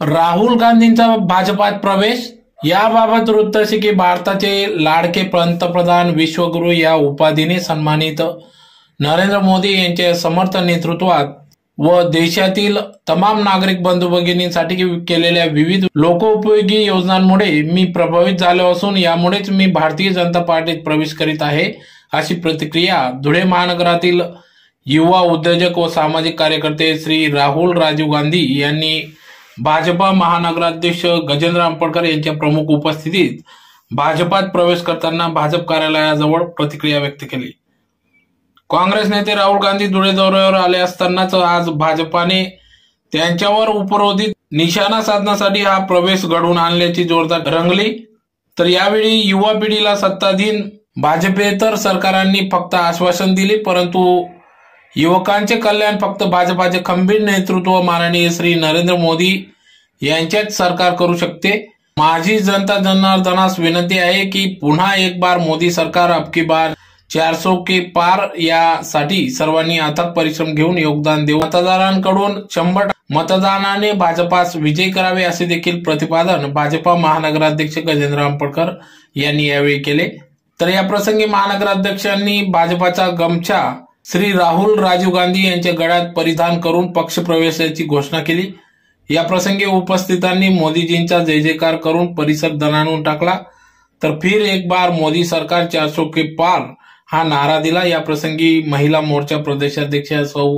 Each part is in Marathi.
राहुल गांधींचा भाजपात प्रवेश. याबाबत वृत्त असे की भारताचे लाडके पंतप्रधान विश्वगुरु या उपाधीने सन्मानित. नरेंद्र मोदी यांच्या समर्थ नेतृत्वात व देशातील तमाम नागरिक बंधू भगिनींसाठी केलेल्या विविध लोकोपयोगी योजनांमुळे मी प्रभावित झालो असून यामुळेच मी भारतीय जनता पार्टीत प्रवेश करीत आहे अशी प्रतिक्रिया धुळे महानगरातील युवा उद्योजक व सामाजिक कार्यकर्ते श्री राहुल राजीव गांधी यांनी भाजपा महानगराध्यक्ष गजेंद्र आंबेडकर यांच्या प्रमुख उपस्थितीत भाजपात प्रवेश करताना भाजप कार्यालयाजवळ प्रतिक्रिया व्यक्त केली. काँग्रेस नेते राहुल गांधी धुळे दौऱ्यावर आले असतानाच आज भाजपाने त्यांच्यावर उपरोधित निशाणा साधण्यासाठी हा प्रवेश घडवून आणल्याची जोरदार रंगली. तर यावेळी युवा पिढीला सत्ताधीन भाजपेतर सरकारांनी फक्त आश्वासन दिले परंतु युवकांचे कल्याण फक्त भाजपाचे खंबीर नेतृत्व माननीय श्री नरेंद्र मोदी यांचेच सरकार करू शकते. माझी जनता जनार्दनास विनंती आहे की पुन्हा एक बार मोदी सरकार अबकी बार चारसो के पार यासाठी सर्वांनी अथक परिश्रम घेऊन योगदान देऊ मतदारांकडून शंभर मतदानाने भाजपास विजय करावे असे देखील प्रतिपादन भाजपा महानगराध्यक्ष गजेंद्र आंबडकर यांनी यावेळी केले. तर या प्रसंगी महानगराध्यक्षांनी भाजपाचा गमछा श्री राहुल राजीव गांधी यांच्या गळ्यात परिधान करून पक्ष प्रवेशाची घोषणा केली. या प्रसंगी उपस्थितांनी मोदीजींचा जय जयकार करून परिसर दणाणून टाकला. तर फिर एक बार मोदी सरकार चारसो के पार हा नारा दिला. या प्रसंगी महिला मोर्चा प्रदेशाध्यक्ष सौ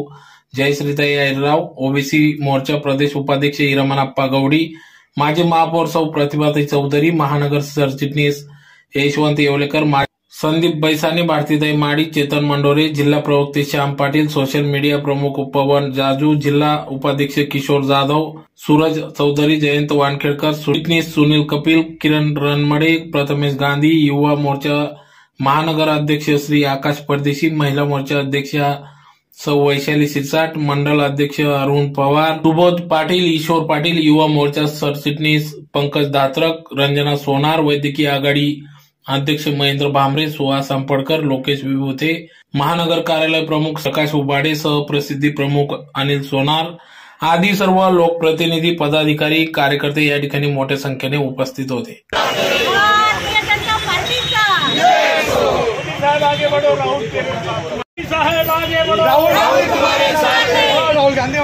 जयश्रीताई अहिरराव ओबीसी मोर्चा प्रदेश उपाध्यक्ष हिरमनप्पा गौडी माजी महापौर सौ प्रतिभाताई चौधरी महानगर सरचिटणीस यशवंत येवलेकर संदीप बैसाने भारतीताई माडी चेतन मंडोरे जिल्हा प्रवक्ते श्याम पाटील सोशल मीडिया प्रमुख पवन जाजू जिल्हा उपाध्यक्ष किशोर जाधव सूरज चौधरी जयंत वानखेडकर सुटनीस सुनील कपिल किरण रणमडे प्रथमेश गांधी युवा मोर्चा महानगर अध्यक्ष श्री आकाश परदेशी महिला मोर्चा अध्यक्ष सौ वैशाली सिरसाट मंडल अध्यक्ष अरुण पवार सुबोध पाटील ईश्वर पाटील युवा मोर्चा सरचिटणीस पंकज दात्रक रंजना सोनार वैद्यकीय आघाडी अध्यक्ष महेंद्र भांबरे सुहास आंबडकर लोकेश विभूते महानगर कार्यालय प्रमुख सकाश उबाडे सहप्रसिद्धी प्रमुख अनिल सोनार आदी सर्व लोकप्रतिनिधी पदाधिकारी कार्यकर्ते या ठिकाणी मोठ्या संख्येने उपस्थित होते. राहुल गांधी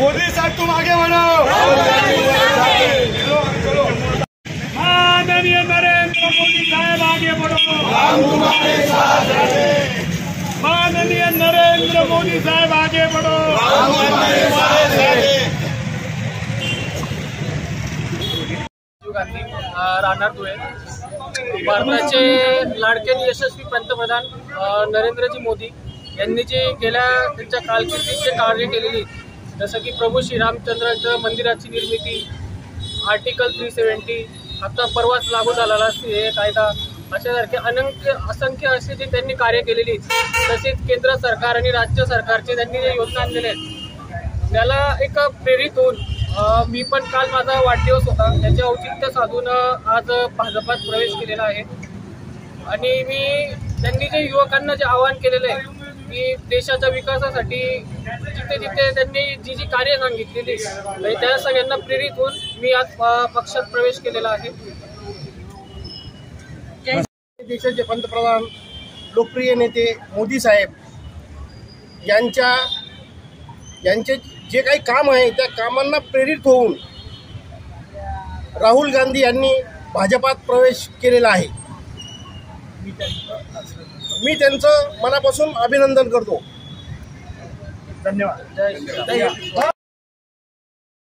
मोदी साहब तुम आगे बढ़ो माननीय नरेंद्र मोदी साहब आगे बढ़ो माननीय नरेंद्र मोदी साहेब आगे बढ़ो। गांधी राहणार धुळे भारताचे लाडके यशस्वी पंतप्रधान नरेंद्रजी मोदी यांनी जे गेल्या त्यांच्या कारकिर्दीत जे कार्य केलेली जसं की प्रभू श्रीरामचंद्राचं मंदिराची निर्मिती आर्टिकल थ्री सेवन्टी आता परवाच लागू झालेला हे कायदा अशासारखे अनंत असंख्य असे जे त्यांनी कार्य केलेली तसेच केंद्र सरकार आणि राज्य सरकारचे त्यांनी जे योजना आणलेले आहेत त्याला एक प्रेरित होऊन मी पण काल माझा वाढदिवस होता. त्याचे औचित्य साधून आज भाजपात प्रवेश केलेला आहे. आणि मी त्यांनी जे युवकांना जे आवाहन केलेलं आहे की देशाच्या विकासासाठी जिथे जिथे त्यांनी जी जी कार्य सांगितलेली म्हणजे त्या सगळ्यांना प्रेरित होऊन मी आज पक्षात प्रवेश केलेला आहे. देशाचे पंतप्रधान लोकप्रिय नेते मोदी साहेब यांच्या यांचे जे काही काम आहे त्या कामांना प्रेरित होऊन राहुल गांधी यांनी भाजपात प्रवेश केलेला आहे. मी त्यांचं मनापासून अभिनंदन करतो. धन्यवाद.